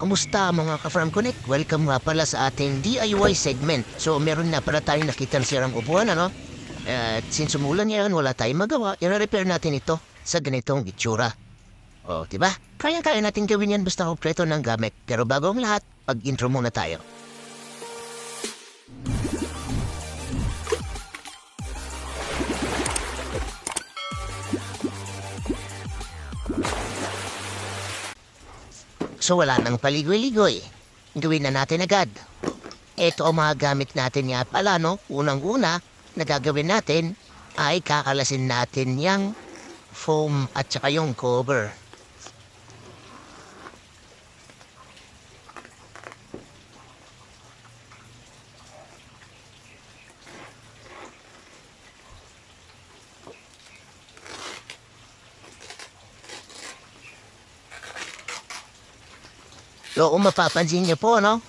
Kumusta mga ka-Farm Connect? Welcome nga pala sa ating DIY segment. So meron na pala tayong nakita sirang upuan, ano? At since umulan yan, wala tayong magawa, i-repair natin ito sa ganitong itsura. O, di ba? Kaya-kaya natin gawin yan basta kompleto ng gamit. Pero bago ang lahat, pag-intro muna tayo. So wala nang paligoy-ligoy. Gawin na natin agad. Ito ang mga gamit natin nga pala, no? Unang-una na gagawin natin ay kakalasin natin yung foam at saka yung cover. So kung mapapansin niyo po, no?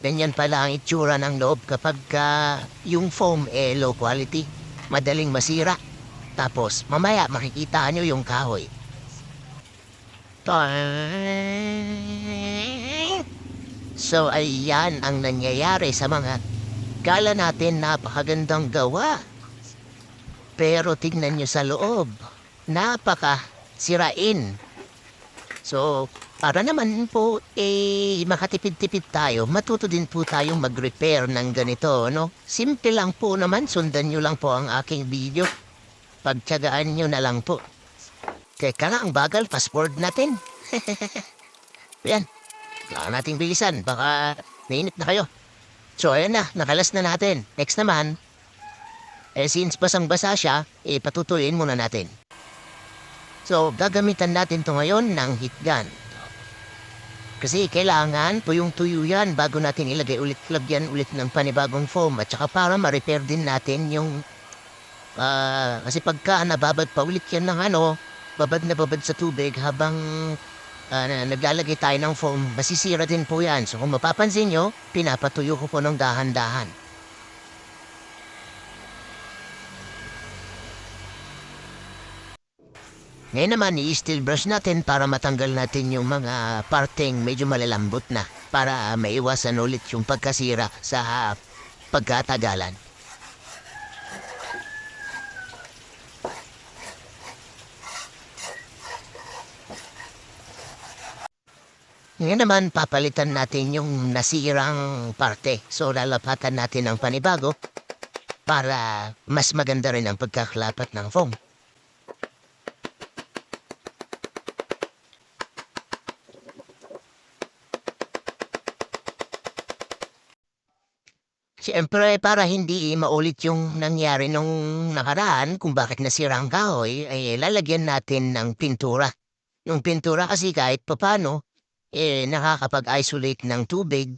Ganyan pala ang itsura ng loob kapag ka yung foam eh low quality. Madaling masira. Tapos mamaya makikita niyo yung kahoy. So ayan ang nangyayari sa mga kala natin napakagandang gawa. Pero tignan niyo sa loob. Napaka sirain. So, para naman po, eh, makatipid-tipid tayo, matuto din po tayong mag-repair ng ganito, no? Simple lang po naman, sundan nyo lang po ang aking video. Pagtyagaan nyo na lang po. Teka na, ang bagal, forward natin. Yan, kailangan nating bilisan, baka nainip na kayo. So, ayan na, nakalas na natin. Next naman, eh, since basang-basa siya, eh, patutuloyin muna natin. So, gagamitan natin to ngayon ng heat gun. Kasi kailangan tuyong-tuyo yan bago natin ilagay ulit, lagyan ulit ng panibagong foam. At saka para ma-repair din natin yung... ah, kasi pagka nababad pa ulit yan ng ano, babad na babad sa tubig habang na- naglalagay tayo ng foam, masisira din po yan. So kung mapapansin nyo, pinapatuyo ko po ng dahan-dahan. Ngayon naman, i-steel brush natin para matanggal natin yung mga parteng medyo malalambot na para maiwasan ulit yung pagkasira sa pagkatagalan. Ngayon naman, papalitan natin yung nasirang parte. So, lalapatan natin ng panibago para mas maganda rin ang pagkaklapat ng foam. Siyempre, para hindi maulit yung nangyari nung nakaraan kung bakit nasira ang kahoy, ay lalagyan natin ng pintura. Yung pintura kasi kahit papano, eh, nakakapag-isolate ng tubig.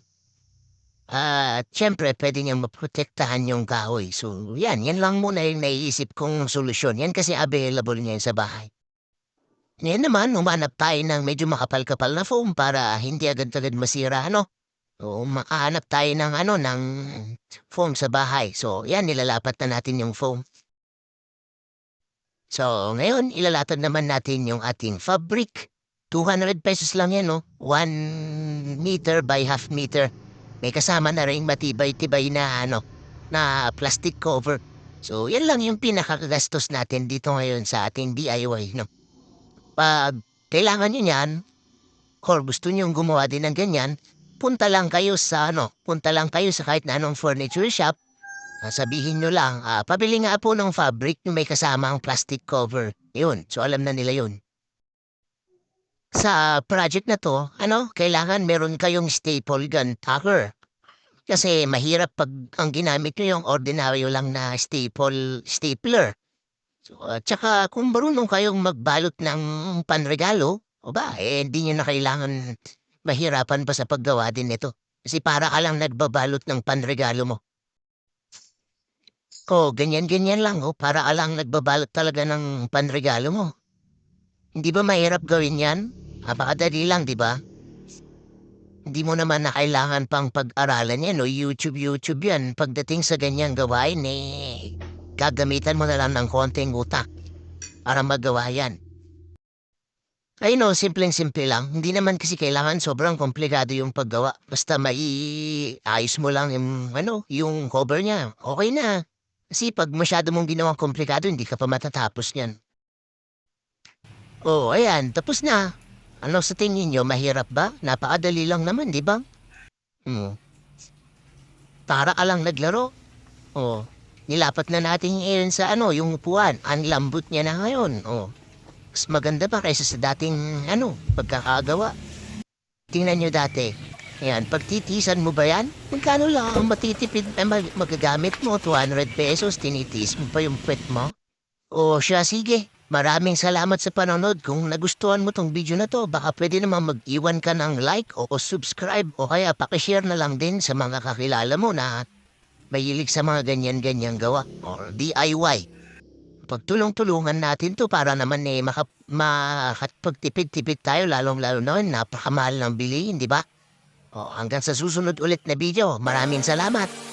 At siyempre, pwede niyang maprotektahan yung kahoy. So, yan. Yan lang muna yung naiisip kong solusyon. Yan kasi available niya sa bahay. Ngayon naman, umanap tayo ng medyo makapal-kapal na foam para hindi agad-agad masira, ano? O makahanap tayo ng ano, ng foam sa bahay. So, yan, nilalapat na natin yung foam. So, ngayon, ilalatad naman natin yung ating fabric. 200 pesos lang yan, no? 1 meter by half meter. May kasama na rin matibay-tibay na, ano, na plastic cover. So, yan lang yung pinakagastos natin dito ngayon sa ating DIY, no? Pag kailangan nyo yan, or gusto nyo gumawa din ng ganyan, punta lang kayo sa ano, punta lang kayo sa kahit na anong furniture shop. Ah, sabihin nyo lang, ah, pabili nga po ng fabric yung may kasama ang plastic cover. Yun, so alam na nila yun. Sa project na to, ano, kailangan meron kayong staple gun tucker. Kasi mahirap pag ang ginamit nyo yung ordinaryo lang na staple stapler. So, at saka kung marunong kayong magbalot ng panregalo, o ba, eh, hindi nyo na kailangan mahirapan pa sa paggawa din nito. Kasi para ka lang nagbabalot ng panregalo mo. O, ganyan-ganyan lang, oh, para ka lang nagbabalot talaga ng panregalo mo. Hindi ba mahirap gawin yan? Napakadali lang, di ba? Hindi mo naman na kailangan pang pag-aralan yan o YouTube-YouTube yan. Pagdating sa ganyang gawain, eh, gagamitan mo na lang ng konting utak para magawa yan. Ay no, simpleng-simple lang. Hindi naman kasi kailangan sobrang komplikado yung paggawa. Basta mai ayos mo lang yung, ano, yung cover niya. Okay na. Kasi pag masyado mong ginawang komplikado, hindi ka pa matatapos niyan. Oh, ayan. Tapos na. Ano sa tingin nyo? Mahirap ba? Napakadali lang naman, di ba? Hmm. Para ka lang naglaro. Oh. Nilapat na natin yun sa ano, yung upuan. Ang lambot niya na ngayon. Oh. Mas maganda pa kaysa sa dating, ano, pagkakagawa. Tingnan nyo dati. Ayan, pagtitisan mo ba yan? Magkano lang ang matitipid na mag- magagamit mo? 200 pesos, tinitis mo pa yung pet mo? O siya, sige. Maraming salamat sa panonood. Kung nagustuhan mo tong video na to, baka pwede naman mag-iwan ka ng like o subscribe o kaya pakishare na lang din sa mga kakilala mo na mahilig sa mga ganyan-ganyang gawa or DIY. Pagtulong-tulungan natin to para naman eh maka, makapagtipid-tipid tayo lalong-lalo na napakamahal ng bilihin, di ba? O hanggang sa susunod ulit na video, maraming salamat.